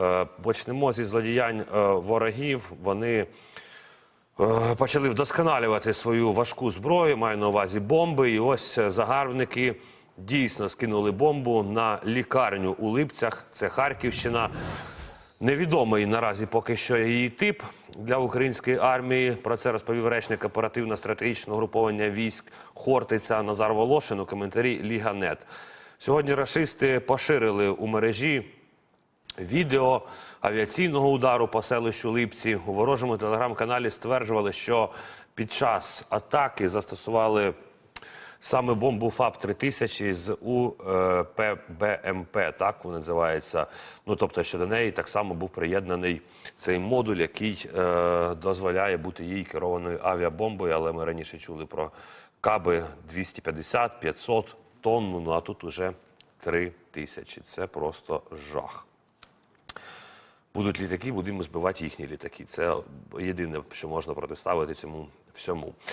Е, Почнемо зі злодіянь е, ворогів. Вони е, почали вдосконалювати свою важку зброю, маю на увазі бомби. І ось загарбники дійсно скинули бомбу на лікарню у Липцях. Це Харківщина. Невідомий наразі поки що її тип для української армії. Про це розповів речник оперативно-стратегічного груповання військ Хортиця Назар Волошин у коментарі Ліга.нет. Сьогодні рашисти поширили у мережі відео авіаційного удару по селищу Липці. У ворожому телеграм-каналі стверджували, що під час атаки застосували саме бомбу ФАП 3000 з УПБМП, так вона називається. Ну тобто, що до неї так само був приєднаний цей модуль, який е, дозволяє бути їй керованою авіабомбою. Але ми раніше чули про каби 250-500 тонн. Ну а тут уже 3000. Це просто жах. Будуть літаки, будемо збивати їхні літаки. Це єдине, що можна протиставити цьому всьому.